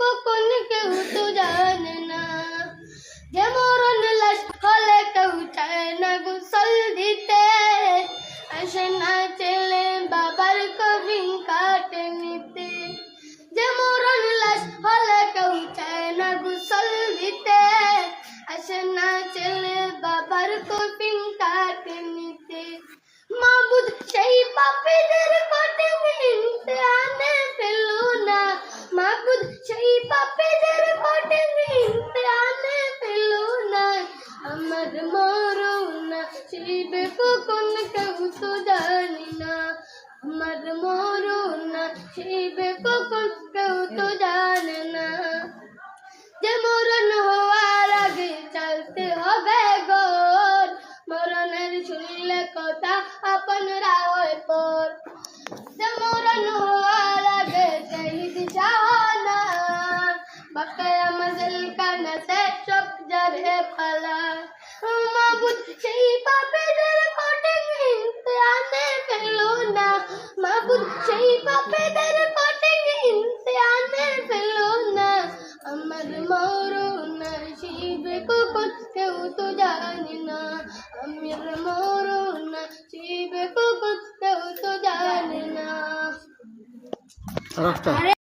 কখন কেউ তো জানে না। যে মরণ লাশ হলে কেউ চায় না গোসল দিতে। আসে না ছেলে বাবার কবিন কাটে নিতে। যে মরণ লাশ হলে কেউ চায় না গোসল দিতে। আসে না ছেলে বাবার কবিন কাটে নিতে। মাবুদ সেই বাপেদের কটে নিতে আনে ফেলু না। মাবুদ সেই পাপেদের কঠিনি প্রাণে পেল না আমার মরনা শিবে কখন কেউ তো জানি না, আমার মরনা শিবে কখন কেউ তো জানে না। যে মরণ হওয়ার আগে চলতে হবে গোর মরণের শুনলে কথা আপন রাওয়ের পর। পালা মাবুদ সেই পাপেদের কঠিন ইমতিহানে ফেলো না মাবুদ সেই পাপেদের কঠিন ইমতিহানে ফেলো না আমার মরণ শিবে কখন কেউ তো জানি না আমার মরণ শিবে কখন কেউ তো জানি না রাস্তা